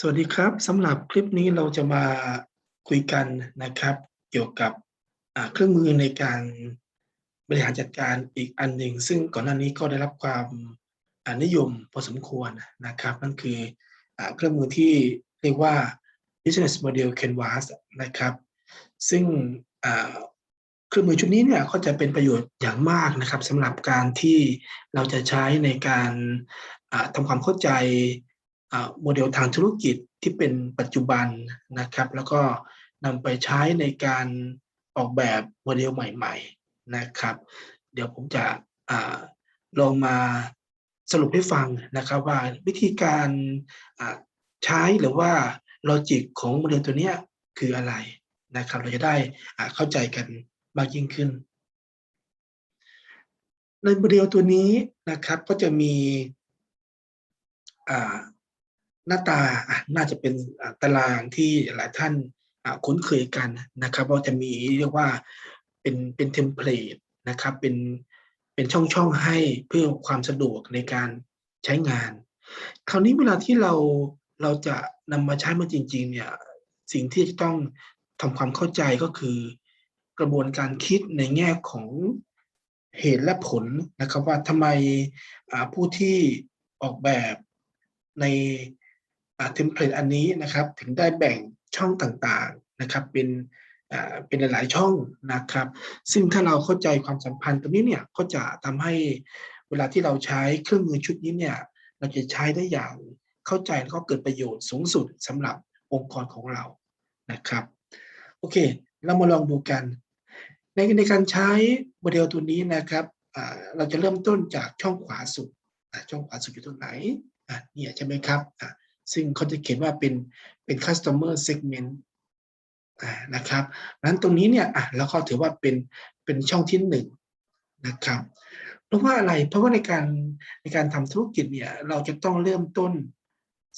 สวัสดีครับสำหรับคลิปนี้เราจะมาคุยกันนะครับ เกี่ยวกับเครื่องมือในการบริหารจัดการอีกอันหนึ่งซึ่งก่อนหน้านี้ก็ได้รับความนิยมพอสมควรนะครับ นั่นคืออเครื่องมือที่เรียกว่า Business Model Canvas นะครับ ซึ่งเครื่องมือชุดนี้เนี่ยก็จะเป็นประโยชน์อย่างมากนะครับสำหรับการที่เราจะใช้ในการทำความเข้าใจ โมเดลทางธุรกิจที่เป็นปัจจุบันนะครับ แล้วก็นำไปใช้ในการออกแบบโมเดลใหม่ๆนะครับ เดี๋ยวผมจะลองมาสรุปให้ฟังนะครับว่าวิธีการใช้หรือว่าลอจิกของโมเดลตัวนี้คืออะไรนะครับ เราจะได้เข้าใจกันมากยิ่งขึ้น ในโมเดลตัวนี้นะครับก็จะมีอ่า หน้าตาน่าจะเป็นตารางที่หลายท่านคุ้นเคยกันนะครับว่าจะมีเรียกว่าเป็นเป็นเทมเพลตนะครับเป็นเป็นช่องๆให้เพื่อความสะดวกในการใช้งาน คราวนี้เวลาที่เราเราจะนำมาใช้มันจริง ๆ เนี่ยสิ่งที่จะต้องทำความเข้าใจก็คือกระบวนการคิดในแง่ของเหตุและผลนะครับว่าทำไมผู้ที่ออกแบบใน เทมเพลตอันนี้นะครับถึงได้แบ่งช่องต่างๆนะครับเป็นอ่าเป็นหลายๆช่องนะครับ ซึ่งถ้าเราเข้าใจความสัมพันธ์ตรงนี้เนี่ยก็จะทำให้เวลาที่เราใช้เครื่องมือชุดนี้เนี่ยเราจะใช้ได้อย่างเข้าใจแล้วก็เกิดประโยชน์สูงสุดสำหรับองค์กรของเรานะครับโอเค เรามาลองดูกัน ในในการใช้โมเดลตัวนี้นะครับเราจะเริ่มต้นจากช่องขวาสุดช่องขวาสุดอยู่ตรงไหนอะเนี่ยใช่ไหมครับอะ ซึ่งเขาจะเขียนว่าเป็นเป็น customer segment อ่านะครับนั้นตรงนี้เนี่ยอะแล้วก็ถือว่าเป็นเป็นช่องที่หนึ่งนะครับ เพราะว่าอะไรเพราะว่าในการในการทำธุรกิจเนี่ยเราจะต้องเริ่มต้น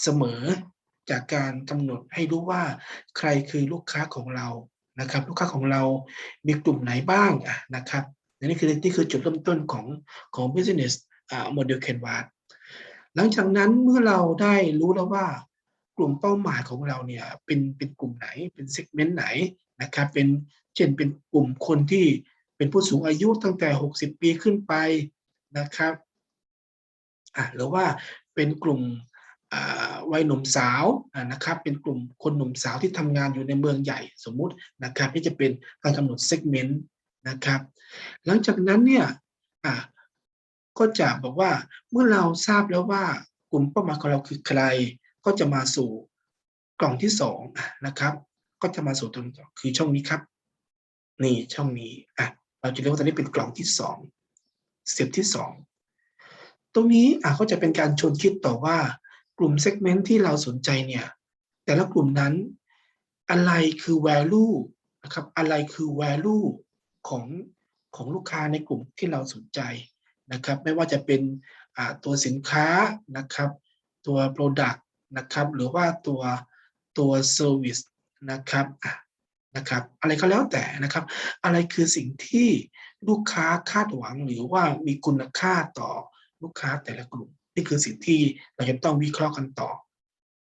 เสมอจากการกำหนดให้รู้ว่าใครคือลูกค้าของเรานะครับ ลูกค้าของเรามีกลุ่มไหนบ้างอะนะครับนี่คือนี่คือจุดเริ่มต้นของของ business อ่า model canvas หลังจากนั้นเมื่อเราได้รู้แล้วว่ากลุ่มเป้าหมายของเราเนี่ยเป็นเป็นกลุ่มไหนเป็นเซกเมนต์ไหนนะครับเป็นเช่นเป็นกลุ่มคนที่เป็นผู้สูงอายุตั้งแต่ 60 ปีขึ้นไปนะครับอะหรือว่าเป็นกลุ่มวัยหนุ่มสาวนะครับเป็นกลุ่มคนหนุ่มสาวที่ทำงานอยู่ในเมืองใหญ่สมมุตินะครับนี่จะเป็นการกำหนดเซกเมนต์นะครับหลังจากนั้นเนี่ย ก็จะบอกว่าเมื่อเราทราบแล้วว่ากลุ่มเป้าหมายของเราคือใคร ก็จะมาสู่กล่องที่สองนะครับ ก็จะมาสู่ตรงคือช่องนี้ครับ นี่ช่องนี้อะเราจะเรียกว่าตอนนี้เป็นกล่องที่สองสเต็ปที่สองตรงนี้อะก็จะเป็นการชวนคิดต่อว่ากลุ่มเซกเมนต์ที่เราสนใจเนี่ย แต่ละกลุ่มนั้นอะไรคือ value นะครับ อะไรคือ value ของของลูกค้าในกลุ่มที่เราสนใจ นะครับ ไม่ว่าจะเป็นตัวสินค้านะครับ ตัว Product นะครับ หรือว่าตัวตัว Service นะครับนะครับ อะไรก็แล้วแต่นะครับ อะไรคือสิ่งที่ลูกค้าคาดหวังหรือว่ามีคุณค่าต่อลูกค้าแต่ละกลุ่ม นี่คือสิ่งที่เราจะต้องวิเคราะห์กันต่อ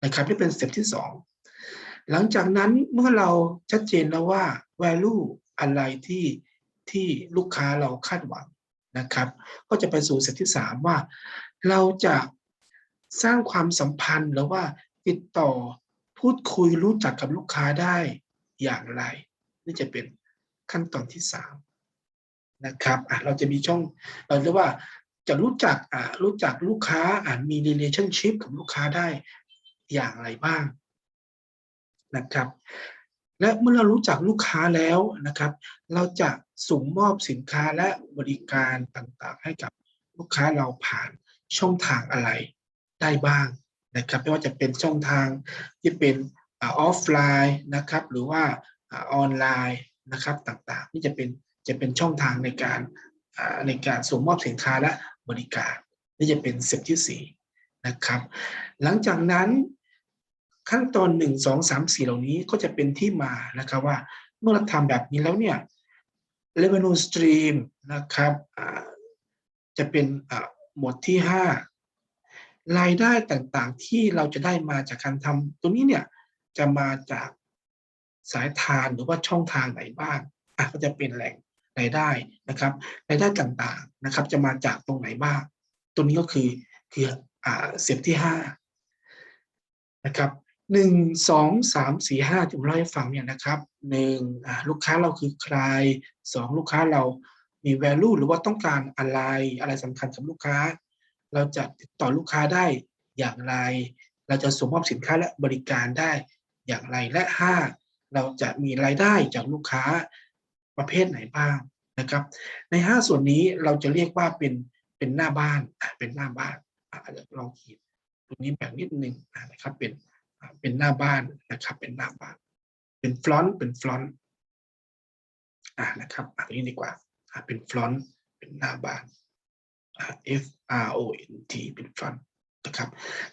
นะครับนี่เป็นสเต็ปที่สองหลังจากนั้นเมื่อเราชัดเจนแล้วว่า value อะไรที่ที่ลูกค้าเราคาดหวัง นะครับ ก็จะไปสู่สเต็ปที่สามว่า เราจะสร้างความสัมพันธ์หรือว่าติดต่อพูดคุยรู้จักกับลูกค้าได้อย่างไร นี่จะเป็นขั้นตอนที่สามนะครับอะเราจะมีช่องเราเรียกว่าจะรู้จักอะรู้จักลูกค้าอะมี relationship กับลูกค้าได้อย่างไรบ้างนะครับ และเมื่อเรารู้จักลูกค้าแล้วนะครับ เราจะส่งมอบสินค้าและบริการต่างๆ ให้กับลูกค้าเราผ่านช่องทางอะไรได้บ้างนะครับไม่ว่าจะเป็นช่องทางที่เป็นออฟไลน์นะครับ หรือว่าออนไลน์นะครับต่างๆ นี่จะเป็นจะเป็นช่องทางในการในการส่งมอบสินค้าและบริการ นี่จะเป็นสเต็ปที่สี่นะครับ หลังจากนั้น ขั้นตอนหนึ่งสองสามสี่เหล่านี้ก็จะเป็นที่มานะครับว่าเมื่อเราทำแบบนี้แล้วเนี่ย revenue stream นะครับจะเป็นหมวดที่ห้ารายได้ต่างๆที่เราจะได้มาจากการทำตรงนี้เนี่ยจะมาจากสายทานหรือว่าช่องทางไหนบ้างอะก็จะเป็นแหล่งรายได้นะครับรายได้ต่างๆนะครับ จะมาจากตรงไหนบ้าง ตัวนี้ก็คือคืออ่าเสียบที่ห้านะครับ หนึ่งสองสามสี่ห้าที่ผมเล่าให้ฟังเนี่ยนะครับหนึ่งลูกค้าเราคือใครสองลูกค้าเรามี value หรือว่าต้องการอะไรอะไรสำคัญกับลูกค้า เราจะติดต่อลูกค้าได้อย่างไร เราจะส่งมอบสินค้าและบริการได้อย่างไรและห้าเราจะมีรายได้จากลูกค้าประเภทไหนบ้างนะครับ ในห้าส่วนนี้เราจะเรียกว่าเป็นเป็นหน้าบ้านเป็นหน้าบ้านอาจจะลองขีดตรงนี้แบบนิดนึงนะครับเป็น เป็นหน้าบ้านนะครับ เป็นหน้าบ้าน เป็นฟลอนต์เป็นฟลอนต์อ่านะครับอะตรงนี้ดีกว่าอะเป็นฟลอนต์เป็นหน้าบ้านอะ F R O N T เป็นฟลอนต์นะครับ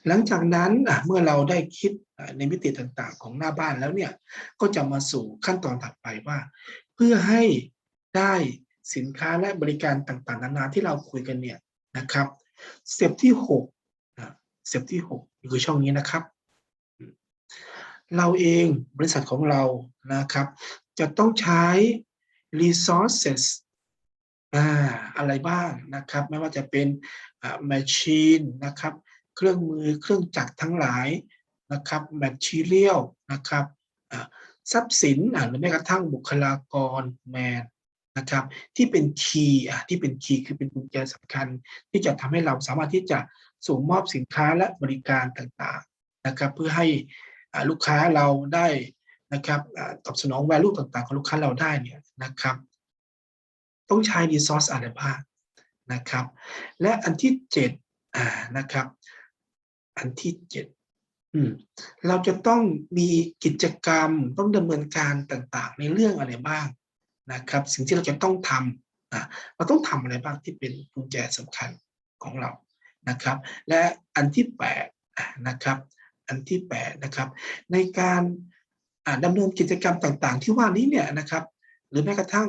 หลังจากนั้นอะเมื่อเราได้คิดในมิติต่างๆ ของหน้าบ้านแล้วเนี่ยก็จะมาสู่ขั้นตอนถัดไปว่า เพื่อให้ได้สินค้าและบริการต่างๆ นานาที่เราคุยกันเนี่ยนะครับสเต็ปที่หกนะสเต็ปที่หกคือช่องนี้นะครับ เราเองบริษัทของเรานะครับ จะต้องใช้ resources อะไรบ้างนะครับ ไม่ว่าจะเป็น machine นะครับ เครื่องมือเครื่องจักรทั้งหลายนะครับ material นะครับทรัพย์สินหรือแม้กระทั่งบุคลากรแมนนะครับที่เป็นคีย์ที่เป็นคีย์คือเป็นกุญแจสำคัญ ที่จะทำให้เราสามารถที่จะส่งมอบสินค้าและบริการต่างๆนะครับ เพื่อให้ ลูกค้าเราได้นะครับตอบสนอง value ต่างๆ ของลูกค้าเราได้เนี่ยนะครับต้องใช้ resource อะไรบ้างนะครับ และอันที่เจ็ดอ่านะครับ อันที่เจ็ดอืมเราจะต้องมีกิจกรรมต้องดำเนินการต่างๆ ในเรื่องอะไรบ้างนะครับ สิ่งที่เราจะต้องทำอะเราต้องทำอะไรบ้างที่เป็นกุญแจสำคัญของเรานะครับ และอันที่แปดนะครับ อันที่แปดนะครับในการอ่าดำเนินกิจกรรมต่างๆ ที่ว่านี้เนี่ยนะครับหรือแม้กระทั่ง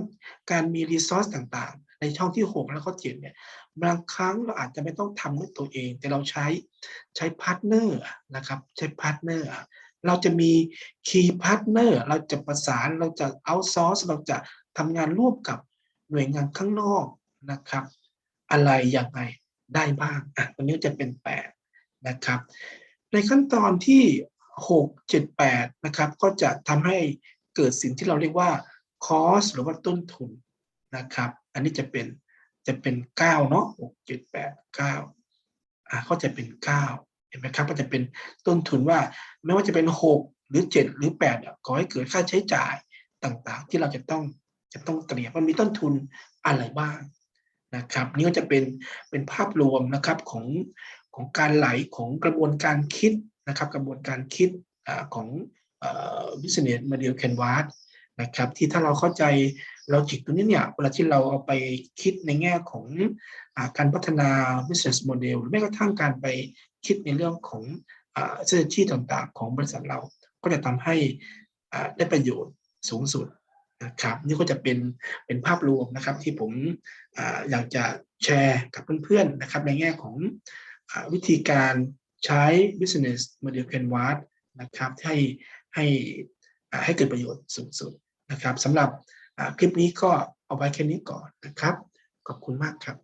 การมีรีซอสต่างๆ ในช่องที่ 6 แล้วก็7เนี่ยบางครั้งเราอาจจะไม่ต้องทำด้วยตัวเอง แต่เราใช้ใช้พาร์ทเนอร์นะครับใช้พาร์ทเนอร์เราจะมีคีย์พาร์ทเนอร์เราจะประสานเราจะเอาซอร์สเราจะทำงานร่วมกับหน่วยงานข้างนอกนะครับ อะไรอย่างไรได้บ้างอะวันนี้จะเป็น 8 นะครับ ในขั้นตอนที่ 6 7 8 นะครับ ก็จะทำให้เกิดสิ่งที่เราเรียกว่า cost หรือว่าต้นทุนนะครับ อันนี้จะเป็นจะเป็น9เนาะ6 7 8 9อ่าก็จะเป็น 9 เห็นไหมครับ ก็จะเป็นต้นทุนว่าไม่ว่าจะเป็น 6 หรือ 7 หรือ8เนี่ยขอให้เกิดค่าใช้จ่ายต่างๆ ที่เราจะต้องจะต้องเตรียมมันมีต้นทุนอะไรบ้างนะครับ นี่ก็จะเป็นเป็นภาพรวมนะครับของ ของการไหลของกระบวนการคิดนะครับ กระบวนการคิดอของเอ่อ business model canvas นะครับ ที่ถ้าเราเข้าใจลอจิกตัวนี้เนี่ยเวลาที่เราเอาไปคิดในแง่ของอการพัฒนา business model หรือแม้กระทั่งการไปคิดในเรื่องของอ strategy ต่างๆ ของบริษัทเราก็จะทำให้ได้ประโยชน์สูงสุดนะครับนี่ก็จะเป็นเป็นภาพรวมนะครับที่ผมออยากจะแชร์กับเพื่อนๆนะครับในแง่ของ วิธีการใช้ business model canvas นะครับให้ให้ให้เกิดประโยชน์สูงสุดนะครับสำหรับคลิปนี้ก็เอาไว้แค่นี้ก่อนนะครับ ขอบคุณมากครับ